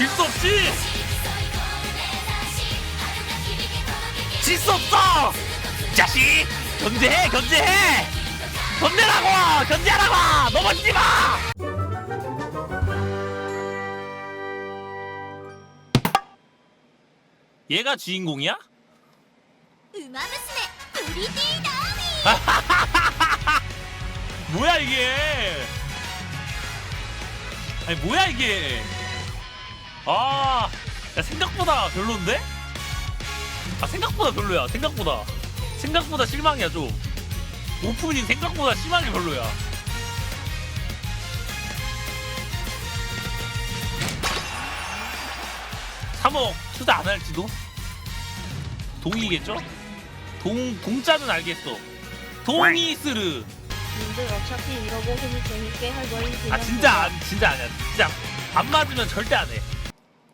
질 수 없지! 질 수 없어! 자식! 견제해! 견제해! 견제라고! 견제하라고! 넘어지지 마! 얘가 주인공이야? 우마무스메 브리디 뭐야 이게 아니 뭐야 이게 아, 야, 생각보다 별론데? 아 생각보다 별로야. 생각보다 생각보다 실망이야 좀. 오프닝 생각보다 심하게 별로야. 삼억 투자 안 할지도? 동이겠죠? 동 동자는 알겠어. 동이스르. 님들 어차피 이러고 그냥 재밌게 할 거니 아 진짜 안 진짜 아니야 진짜 안 맞으면 절대 안 해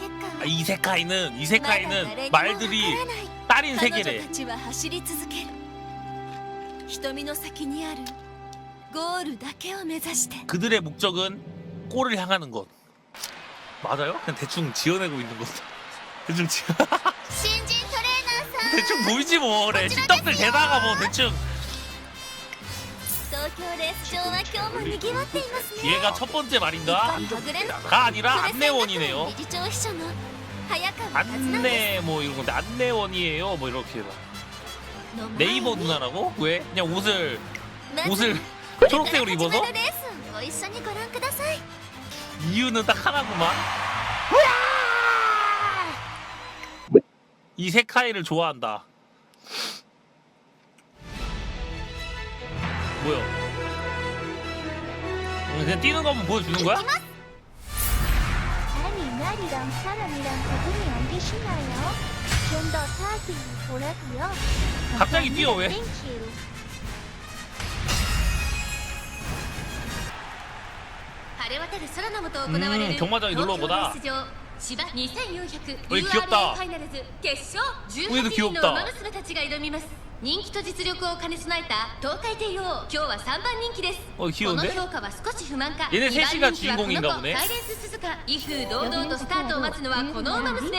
レース結果 아, は 이 세카이는 이 まだ誰 세카이는 にもわ 말들이 からない 딸인 彼女 세계래 たちは走り続ける瞳の先にあるゴールだけを目指して 그들의 목적은 골을 향하는 것 맞아요? 그냥 대충 지어내고 있는 것 대충 지 新人トレーナーさん 대충 보이지 뭐 그래 씹덕들 대다가 뭐 대충 東 京レース場は今日も賑わっていますね 얘가 첫 번째 말인가? はぐれの 가 아니라 안내원이네요 理事長秘書の早川和奈 안내 뭐 이런 건데 안내원이에요 뭐 이렇게 해서 の前に 네이버 누나라고? 왜? 그냥 옷을 まず 옷을 これから 초록색으로 始 입어서? まるレースをご一緒にご覧ください 이유는 딱 하나구만 이 세카이를 좋아한다 뭐야 음, 그냥 뛰는 거 한번 보여주는 거야? 아니 나리랑 사람이랑 구분이 안 되시나요? 좀 더 사기 보라고요 갑자기 뛰어, 왜? 땡큐 晴れ渡る空の下行われる 음 경마장에 놀러 오보다 東京レース場芝2400 어이, URA 귀엽다. ファイナルズ決勝 어이도 18人 귀엽다. の馬娘たちが挑みます 人気と実力を兼ね備えた東海帝王今日は3番人気です。この評価は少し不満か。2番人気はこの子。サイレンス鈴鹿。威風堂々とスタートを待つのはこの馬娘。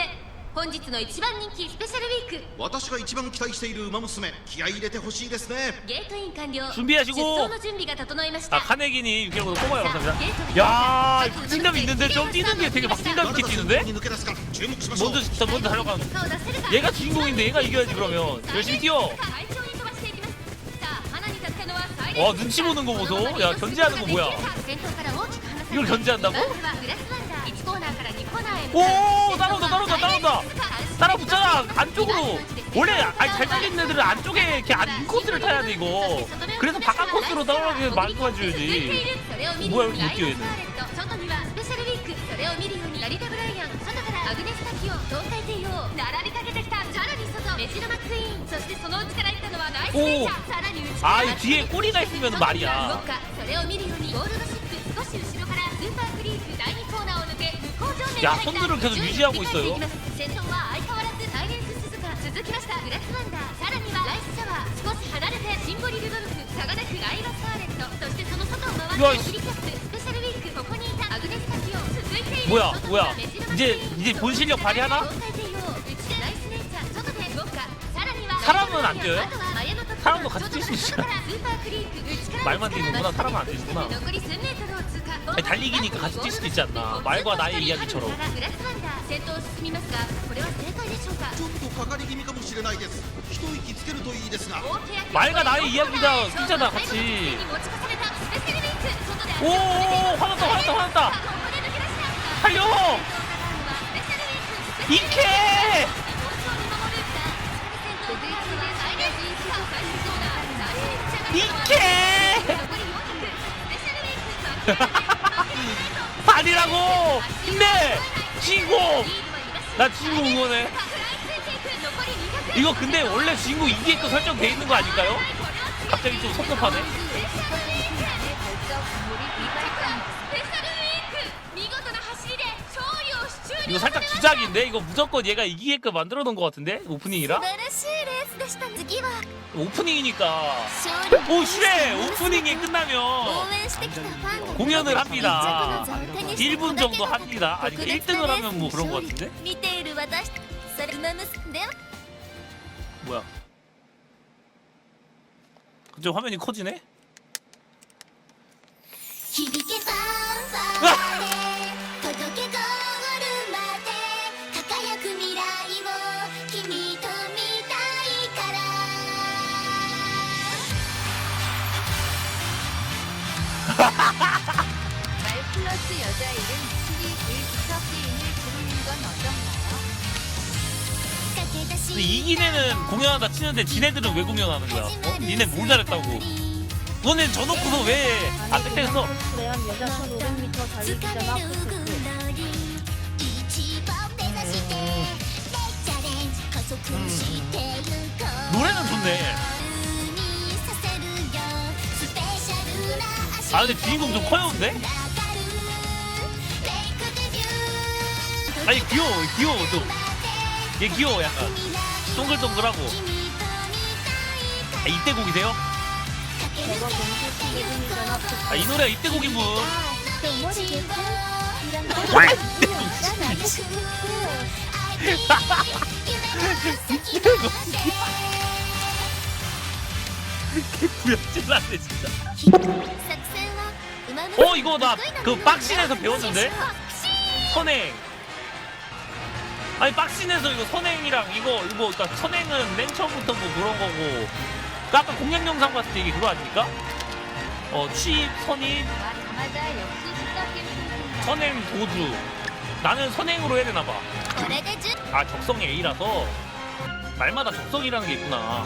本日の一番人気スペシャルウィーク私が一番期待している馬娘気合い入れてほしいですねゲートイン完了 준비하시고 出走の準備が整いまし 아 た 카네기니 6개월보다 뽑아요 감사합니다 게이트 야 박진감 있는데 좀 뛰는 게 되게 박진감 있게 뛰는데? に抜け出すか注目しましょう 먼저 진짜 먼저 달려가는 顔を出せるか 얘가 주인공인데 얘가 이겨야지 그러면 열심히 뛰어 快調に飛ばしていきますさあ花に立ったのはサイレンス 와 눈치 보는 거 보소 야 견제하는 거 뭐야 先頭から大きく離され 이걸 견제한다고? まずはグラス 오 따라온다 따라온다 따라온다. 따라붙잖아 안쪽으로. 원래 아니 잘생긴 애들은 안쪽에 이렇게 안 코스를 타야 돼 이거. 그래서 바깥 코스로 따라가게 만들어줘야지. 뭐야 이렇게 못 뛰어 얘는 오! 아, 이 뒤에 꼬리가 있으면 말이야. 아, 야 손들을 계속 유지하고 있어요. 뭐야 뭐야 이제 이제 본 실력 발휘하나? 사람은 안 뛰어요? 사람도 같이 뛸 수 있어. 말만 뛰는구나 사람은 안 뛰는구나 아니, 달리기니까 같이 뛸 수도 있지 않나 말과 나의 이야기처럼 グラスワンダー先頭を進みますがこれは正解でしょうかちょっとかかり気味かもしれないです一息つけるといいですが 말과 나의 이야기다 뛰잖아 같이 오, 오, 오, 화났다, 화났다, 화났다. 달려! 이케! 이케! 아니라고! 힘내! 신고! 나 주인공 응원해. 이거 근데 원래 주인공 이기게끔 설정돼 있는 거 아닐까요? 갑자기 좀 섭섭하네. 이거 살짝 주작인데? 이거 무조건 얘가 이기게끔 만들어 놓은 것 같은데? 오프닝이라? 오프닝이니까. 오 슈레! 오프닝이 끝나면 공연을 합니다. 1분 정도 합니다. 아니 그 1등을 하면 뭐 그런 것 같은데? 뭐야? 갑자기 화면이 커지네? 아! 말 플러스 여자 이름 순이 일부터 게임을 부르는 건 어떤가요? 근데 이긴 애는 공연하다 치는데 지네들은 왜 공연하는 거야? 어? 니네 뭘 잘했다고? 너네 저놓고서 왜아 땡땡했어? 음. 음. 노래는 좋네. 아 근데 주인공 좀 커요 근데? 아니 귀여워 귀여워 좀얘 귀여워 약간. 동글동글하고. 아 이때 곡이세요? 아 이 노래가 이때 곡이군. 개구역질 났네 진짜. 어 이거 나그 그 박신에서 배웠는데? 선행. 아니 박신에서 이거 선행이랑 이거 이거 그러니까 선행은 맨 처음부터 뭐 그런 거고. 그 아까 공략 영상 봤을 때 이게 그거 아닙니까? 어 취입 선입. 선행 도주. 나는 선행으로 해야 되나봐. 아 적성 A라서? 말마다 적성이라는 게 있구나.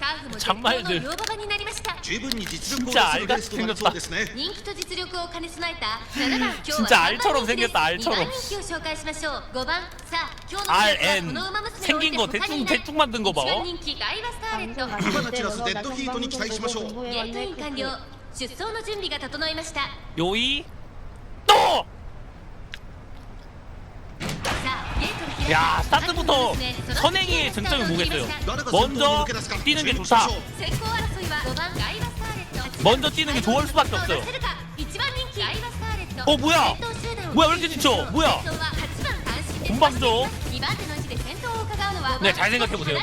ターフも絶ちゃんまいで好の両馬場になりました十分に実力を出せるレースとなりそうですね人気と実力を兼ね備えた7番今日は 진짜 3 알처럼 番人気です 생겼다, 알처럼. 2番人気を紹介しましょう5番さあ今日の R 主役は N この馬娘を置い 생긴 て 거 他に 대충 いない 대충 만든 거 봐. 1番 어? 人気ガイバスターレット 방송 안 이번에 지라스 했는데 데드 너가 히ートに期待しましょう 공부해 ゲートイン 왔네. 完了出走の準備が整いました 요이 또! 야 스타트부터 선행이의 쟁점이 뭐겠어요 먼저 뛰는 게 좋다 먼저 뛰는 게 좋을 수밖에 없어요 어 뭐야 뭐야 왜 이렇게 지쳐 뭐야 군방조 네, 잘 생각해보세요.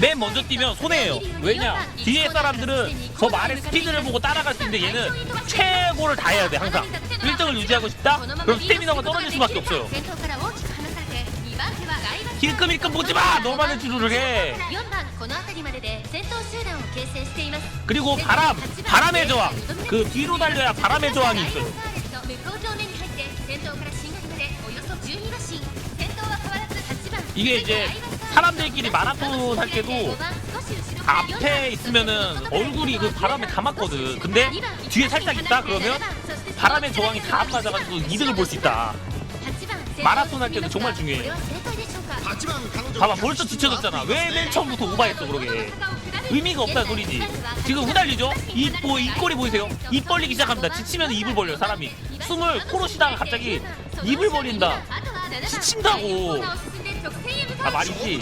맨 먼저 뛰면 손해예요. 왜냐? 뒤에 사람들은 저 말의 스피드를 보고 따라갈 수 있는데 얘는 최고를 다 해야 돼, 항상. 1등을 유지하고 싶다? 그럼 스태미너가 떨어질 수밖에 없어요. 힐끔힐끔 보지 마! 너만의 주루를 해! 4番この辺りまでで先頭集団を形成しています 그리고 바람! 바람의 저항! 그 뒤로 달려야 바람의 저항이 있어요. 向こう上面に入って先頭から新垣までおよそ12馬身先頭は変わらず8番 이게 이제 사람들끼리 마라톤 할 때도 앞에 있으면은 얼굴이 그 바람에 다 맞거든. 근데 뒤에 살짝 있다 그러면 바람의 저항이 다 안 맞아가지고 이득을 볼 수 있다. 마라톤 할 때도 정말 중요해요. 8番彼女 봐봐 벌써 지쳐졌잖아. 왜 맨 처음부터 오바했어 그러게. 의미가 없다 소리지 지금 후달리죠? 입, 보, 뭐, 입꼬리 보이세요? 입 벌리기 시작합니다. 지치면 입을 벌려 사람이. 숨을 코로 쉬다가 갑자기 입을 벌린다. 지친다고. 아 말이지.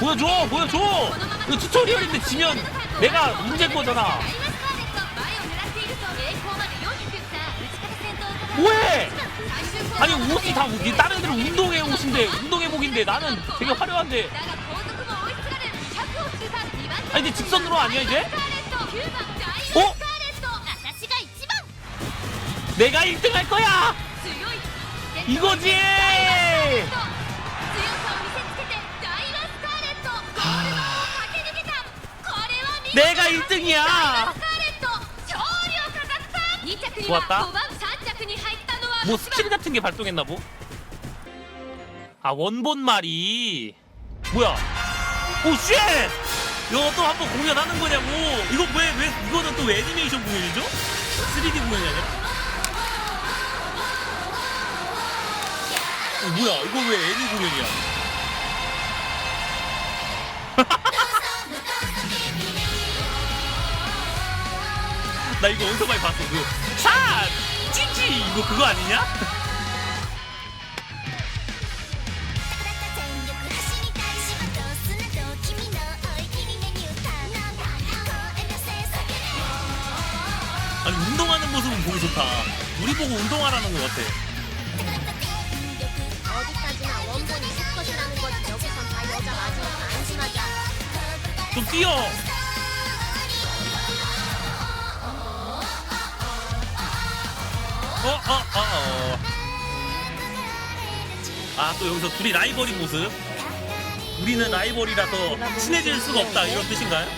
보여줘 보여줘. 이거 튜토리얼인데 지면 내가 문제인 거잖아. 뭐해? 아니 옷이 다 옷이 다른 애들은 운동회 옷인데 운동회복인데 나는 되게 화려한데 아니 이제 직선으로 아니야 이제? 어? 내가 1등 할 거야! 이거지! 아. 내가 1등이야! 좋았다. 뭐 스킬 같은 게 발동했나 보? 아 원본 말이 뭐야? 오 쉣! 이거 또 한번 공연하는 거냐고? 이거 왜 왜 이거는 또 왜 애니메이션 공연이죠? 3D 공연이 아니라? 어, 뭐야? 이거 왜 애니 공연이야? 나 이거 어디서 많이 봤어 그 샷! 이거 그거 아니냐? 아니 운동하는 모습은 보기 좋다. 우리 보고 운동하라는 것 같아. 어디까지나 원본이 있을 것이라는 건 여기선 다 여자 마지막 안심하자. 좀 뛰어. 어, 어, 어, 어. 아, 또 여기서 둘이 라이벌인 모습. 우리는 라이벌이라서 친해질 수가 없다. 이런 뜻인가요?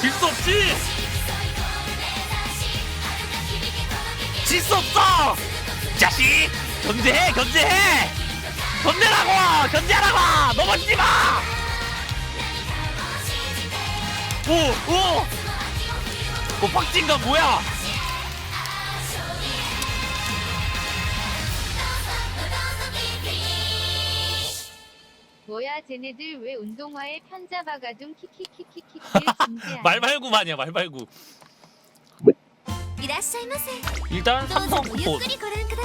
질 수 없지! 질 수 없어! 자식! 견제해 견제해 견제라고 견제하라고 넘어지지 마. 오오 그 박진가 뭐야? 뭐야 쟤네들 왜 운동화에 편자 박아둔 키키키키키키 말발구만이야 말발구. 일단 삼성 쿠폰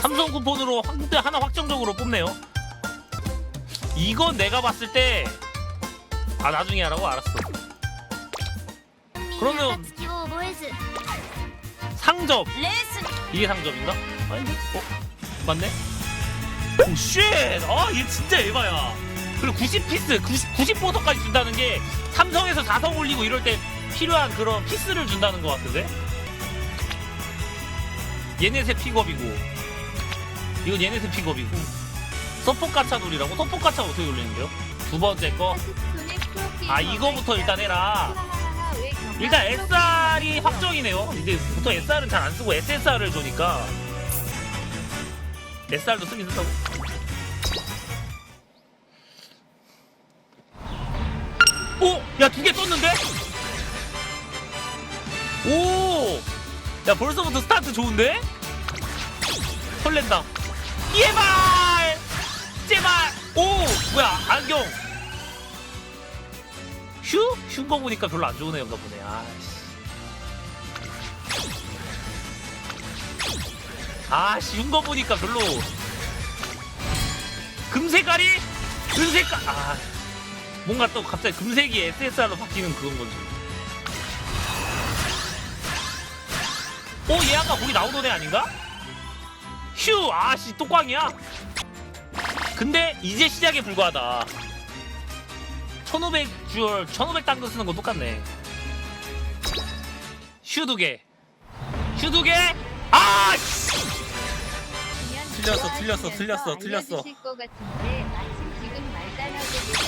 삼성 쿠폰으로 확대 하나 확정적으로 뽑네요 이건 내가 봤을 때 아 나중에 하라고 알았어 그러면 상점 이게 상점인가? 아니 어? 맞네? 오쉣! 아얘 진짜 에바야 그리고 90피스 90 보석까지 준다는 게 삼성에서 4성 올리고 이럴 때 필요한 그런 피스를 준다는 것 같은데? 얘네 새 픽업이고, 이건 얘네 새 픽업이고, 서포 가차 놀이라고? 서포 가차 어떻게 올리는데요? 두 번째 거. 아, 이거부터 일단 해라. 일단 SR이 확정이네요. 이제 보통 SR은 잘 안 쓰고 SSR을 주니까 SR도 쓰긴 쓴다고. 오, 야 두 개 떴는데? 오, 야 벌써부터 스타트 좋은데? 설렌다. 제발, 제발. 오, 뭐야 안경. 휴? 휴인 거 보니까 별로 안 좋은 애인가 보네. 아씨. 아씨, 흉거 보니까 별로. 금색깔이? 은색깔. 아. 뭔가 또 갑자기 금색이 SSR로 바뀌는 그런 건지. 오, 얘 아까 거기 나오던 애 아닌가? 휴! 아씨, 또 꽝이야. 근데 이제 시작에 불과하다. 1500 줄, 1500 당근 쓰는 거 똑같네. 슈두 개. 슈두 개? 아! 씨! 보면 틀렸어, 틀렸어, 틀렸어, 틀렸어.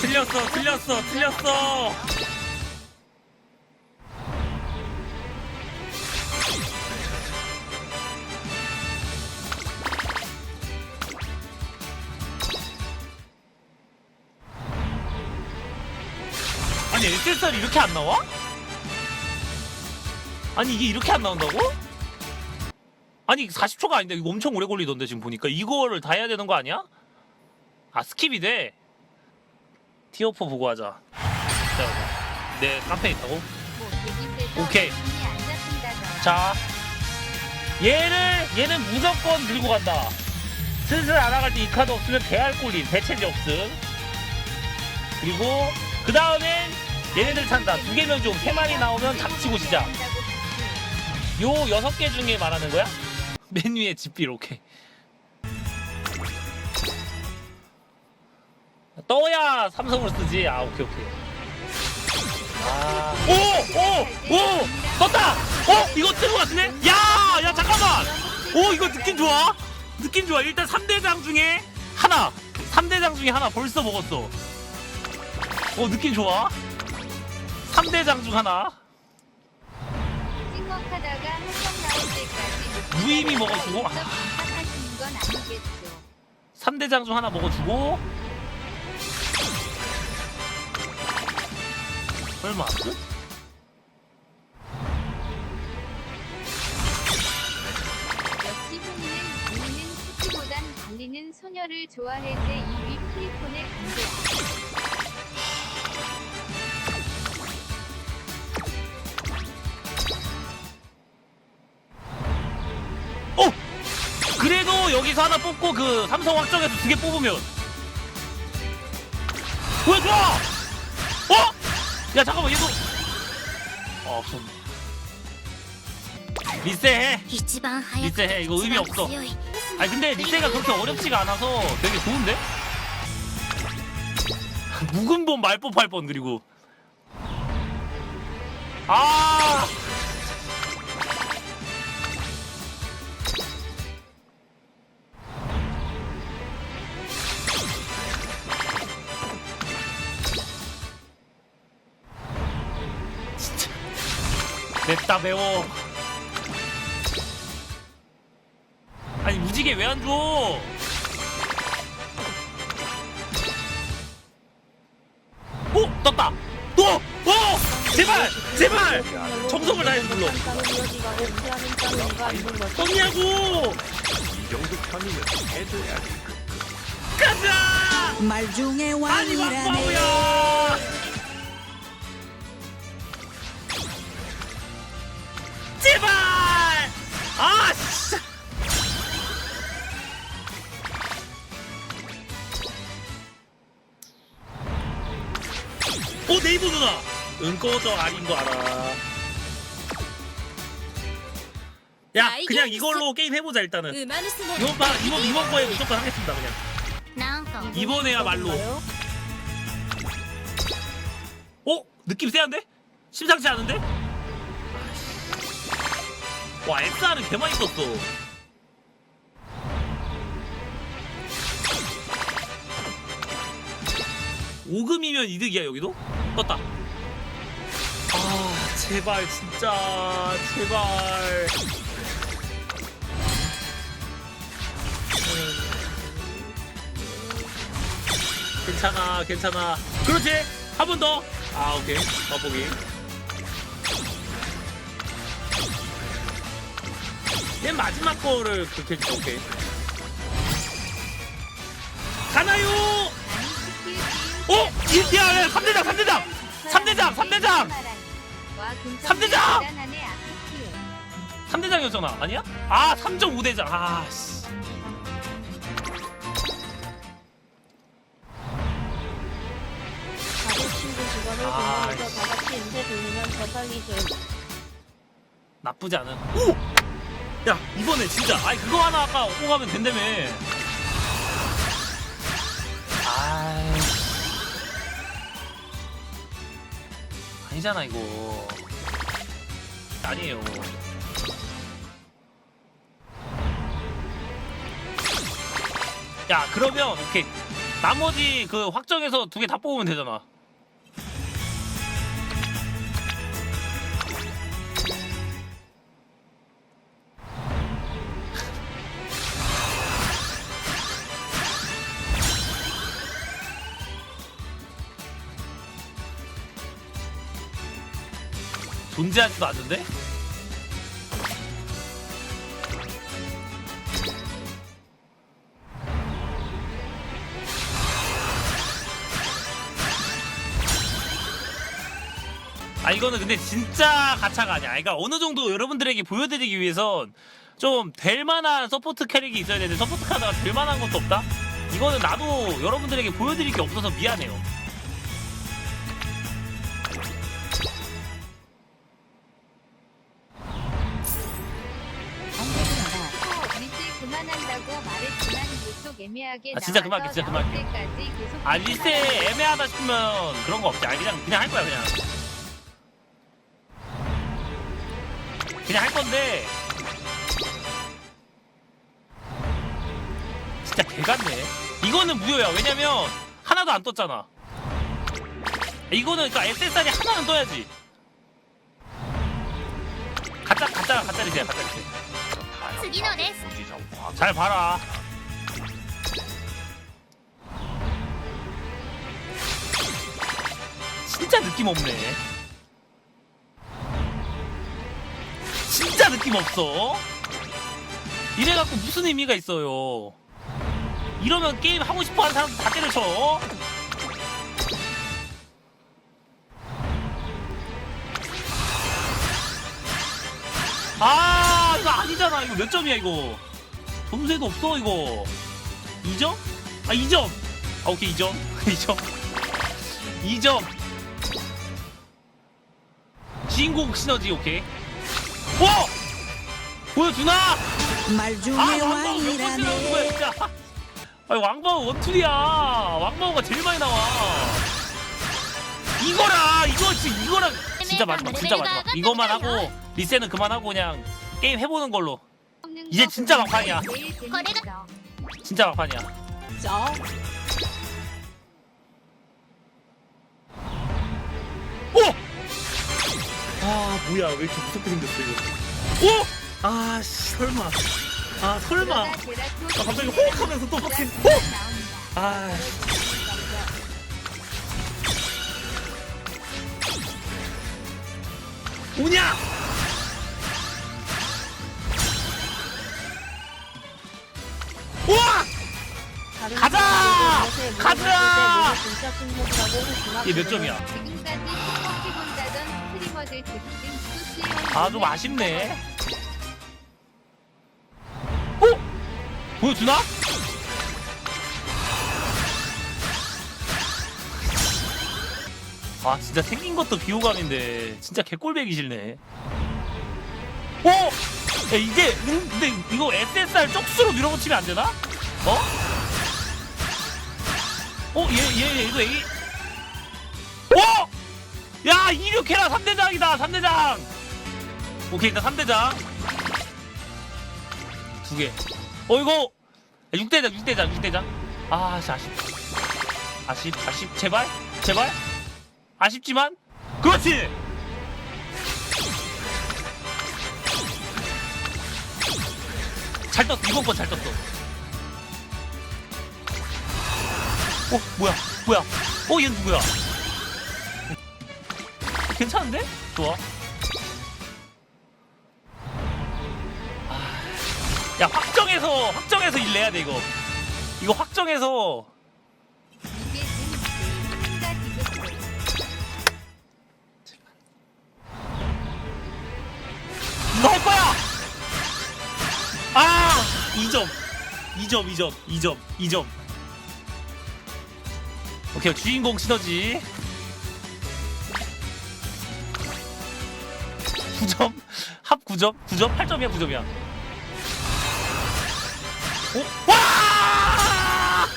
틀렸어, 틀렸어, 틀렸어! SSR 이렇게 안 나와? 아니, 이게 이렇게 안 나온다고? 아니, 40초가 아닌데, 이거 엄청 오래 걸리던데, 지금 보니까. 이거를 다 해야 되는 거 아니야? 아, 스킵이 돼? 티어4 보고 하자. 자, 내 카페에 있다고? 오케이. 자, 얘를 얘는 무조건 들고 간다. 슬슬 알아갈 때 이 카드 없으면 대할 꼴림, 대체지 없음. 그리고 그 다음엔 얘네들 찬다. 두 개면 좀 세 마리 나오면 닥치고 시작. 요 여섯 개 중에 말하는 거야? 맨 위에 집필 오케이. 떠야 삼성을 쓰지. 아 오케이 오케이. 아. 오 오 오 떴다. 어 이거 뜬것 같은데? 야 야 잠깐만. 오 이거 느낌 좋아. 느낌 좋아. 일단 3대장 중에 하나. 3대장 중에 하나 벌써 먹었어. 오 느낌 좋아. 3대장 중 하나. 찍먹하다가 한성 나올 때까지 무의미 먹어주고. 아. 하시는 건 아니겠죠. 3대장 중 하나 먹어주고 설마 끝? 역시 훈이는 우리는 스키보단 달리는 소녀를 좋아했는데 이위 프리폰의 강조야. 여기서 하나 뽑고 그 삼성 확정에서 두 개 뽑으면 왜 좋아! 어? 야 잠깐만 얘도 어 없어 리세해 一番早くリセイゴ海一番없어 強い 아니 근데 리세가 그렇게 어렵지가 않아서 되게 좋은데? 묵은 본 말법 할 뻔 그리고 아 냅다 배워 아니 무지개 왜 안 줘? 오 떴다. 또! 오! 제발! 제발! 정성을 다해서 불러. 떴냐고! 가자! 말 중에 아니 막바우야! 누나 은꼬저 알인 거 알아 야 그냥 이걸로 게임 해보자 일단은 이번 봐 이번 이번 거에 무조건 하겠습니다 그냥 이번에야 말로 어? 느낌 세한데? 심상치 않은데? 와 SR은 개많이 썼어 오금이면 이득이야 여기도? 떴다. 아 제발 진짜 제발. 괜찮아 괜찮아. 그렇지 한 번 더. 아 오케이. 맛보기. 맨 마지막 거를 그렇게 오케이 어? 이- 야, 야, 3대장, 3대장! 3대장, 3대장! 와 삼대장! 대단하네 아키키에. 3대장이었잖아 아니야? 아 3.5대장 아씨 다른 친구 직원을 아, 더 살리죠. 나쁘지 않은 오! 야 이번에 진짜 아니 그거 하나 아까 오고 가면 된다며 아 아니잖아 이거. 아니에요. 야 그러면 오케이. 나머지 그 확정해서 두 개 다 뽑으면 되잖아 존재하지도 않는데? 아 이거는 근데 진짜 가차가 아니야. 그러니까 어느 정도 여러분들에게 보여드리기 위해선 좀 될 만한 서포트 캐릭이 있어야 되는데 서포트 카드가 될 만한 것도 없다? 이거는 나도 여러분들에게 보여드릴 게 없어서 미안해요. 애매하게 아, 진짜 나와서 그만할게, 진짜 나올 그만할게. 때까지 계속 아 리세 애매하다 싶으면 그런 거 없지 아니 그냥 그냥 할 거야 그냥 그냥 할 건데 진짜 개같네 이거는 무효야 왜냐면 하나도 안 떴잖아 이거는 그러니까 SSR이 하나는 떠야지 가짜 가짜 가짜 리세야 가짜 리세 次のレース 잘 봐라 진짜 느낌 없네. 진짜 느낌 없어. 이래갖고 무슨 의미가 있어요? 이러면 게임 하고 싶어 하는 사람 다 때려쳐. 아 이거 아니잖아. 이거 몇 점이야 이거? 점수에도 없어 이거. 2점? 아 2점. 아 오케이 2점. 2점. 2점 주인공 시너지 오케이. 와! 보여주나? 말 중에 아 왕바오 몇 번째 나오는 거야 진짜. 아니 왕바오 원툴이야. 왕바오가 제일 많이 나와. 이거라 이거 지금 이거랑 진짜 마지막 진짜 마지막. 이것만 하고 리세는 그만하고 그냥 게임 해보는 걸로. 이제 거 진짜 막판이야. 진짜 막판이야 아 뭐야 왜 이렇게 무섭게 생겼어 이거 오! 아 씨, 설마 아 설마 아, 갑자기 호흡 하면서 또 바뀐 호! 아 오냐! 우와! 가자! 가자! 얘몇 점이야? 지금까지 아 좀 아쉽네 어? 보여주나? 아 진짜 생긴 것도 비호감인데 진짜 개꼴배기 싫네 어? 야, 이게 음, 근데 이거 SSR 쪽수로 밀어붙이면 안 되나? 어? 어? 얘 얘 얘 이거 A 어? 야 이륙해라 3대장이다 3대장. 오케이 일단 3대장. 두개. 어 이거. 6대장 6대장 6대장. 아 씨, 아쉽 아쉽 아쉽 제발 제발. 아쉽지만. 그렇지! 잘 떴어 이번 건 잘 떴어. 어 뭐야 뭐야. 어 얘는 누구야 괜찮은데? 좋아. 아, 야 확정해서 확정해서 일 내야 돼 이거. 이거 확정해서. 이거 할 거야! 아! 2점. 2점 2점 2점 2점. 오케이 주인공 시너지 9점? 합 9점? 9점? 8점이야 9점이야. 오? 와!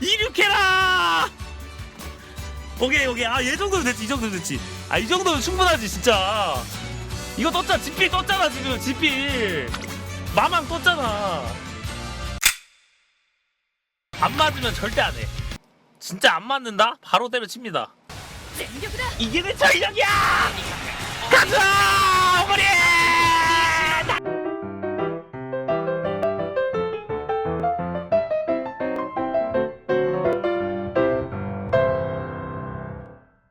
이륙해라! 오케이 오케이. 아얘 정도면 됐지 이 정도면 됐지. 아 이 정도면 충분하지 진짜. 이거 떴잖아 지필 떴잖아 지금. 지필. 마망 떴잖아. 안 맞으면 절대 안해. 진짜 안 맞는다? 바로 때려칩니다. 이게 내 전력이야 가자 어머니